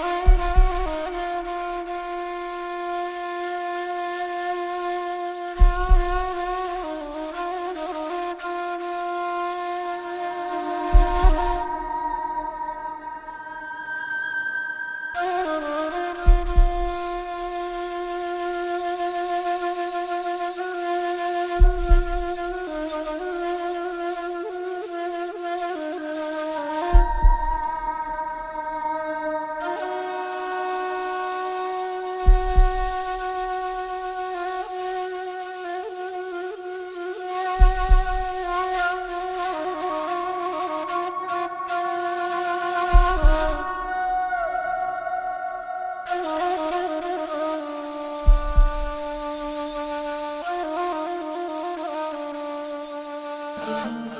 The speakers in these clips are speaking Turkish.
Hasan'ım 情。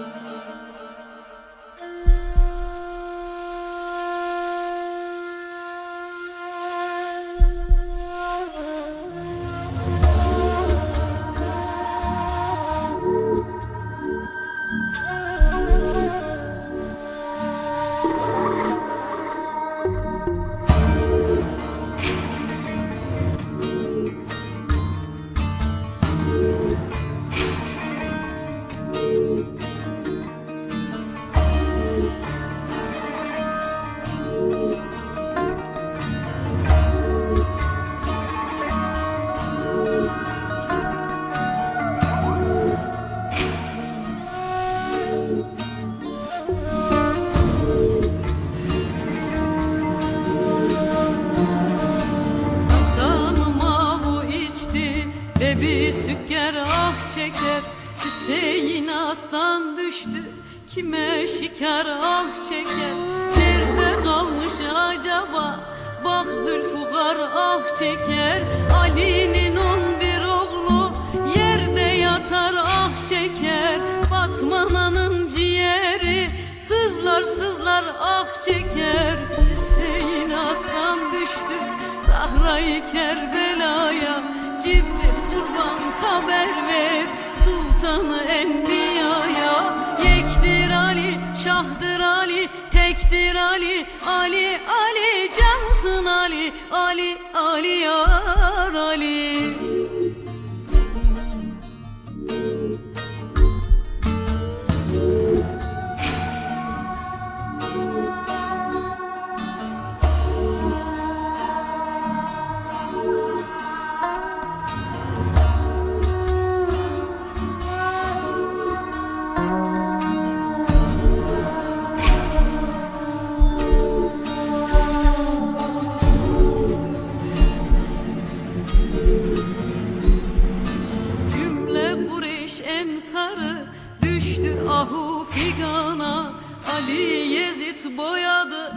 Bir sükker ah çeker. Hüseyin attan düştü kime şikar ah çeker? Nerede kalmış acaba? Bak Zülfugar ah çeker. Ali'nin on bir oğlu yerde yatar ah çeker. Fatma'nın ciğeri sızlar sızlar ah çeker. Hüseyin attan düştü Sahrayı Kerbela'ya Cibril kurban haber ver Sultanı Enbiya'ya. Yektir Ali, Şahdır Ali Tektir Ali, Ali, Ali Cansın Ali, Ali, Ali Yar Ali Ali Yezid boyadı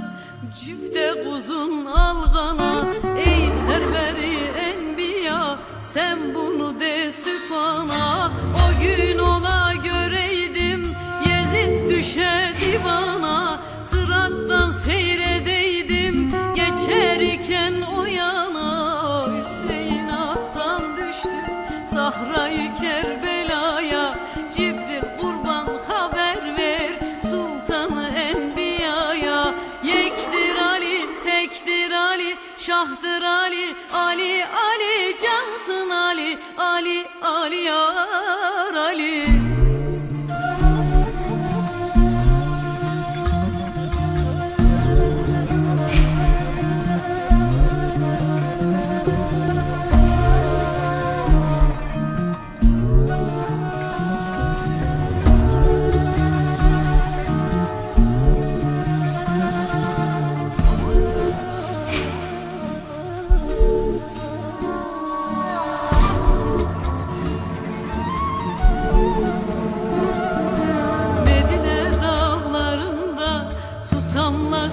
cüfte kuzun algana. Ey serveri enbiya sen bunu de sübhana. O gün ola göreydim Yezid düşe divana. Sırattan seyredeydim geçerken o yana. Hüseyin attan düştü Sahrayı Kerbela'ya Ali Şahdır Ali, Ali, Ali Cansın Ali, Ali, Ali Yar Ali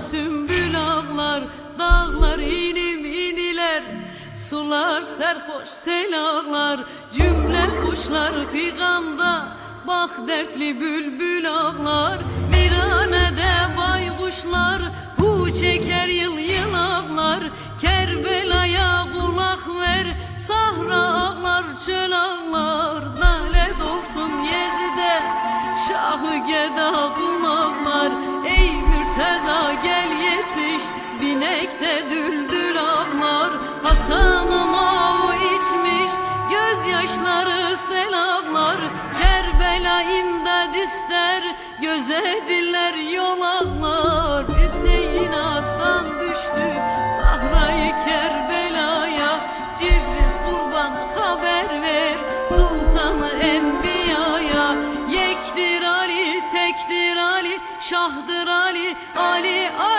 sümbül ağlar Dağlar inim iniler. Sular serhoş selağlar Cümle kuşlar figanda. Bak dertli bülbül ağlar Viranede baykuşlar. Hu çeker yıl yıl ağlar Kerbela'ya kulak ver Düzediler yolaklar Hüseyin attan düştü. Sahrayı Kerbela'ya Cibril kurban haber ver. Sultanı Enbiya'ya Yektir Ali tektir Ali Şahdır Ali Ali Ali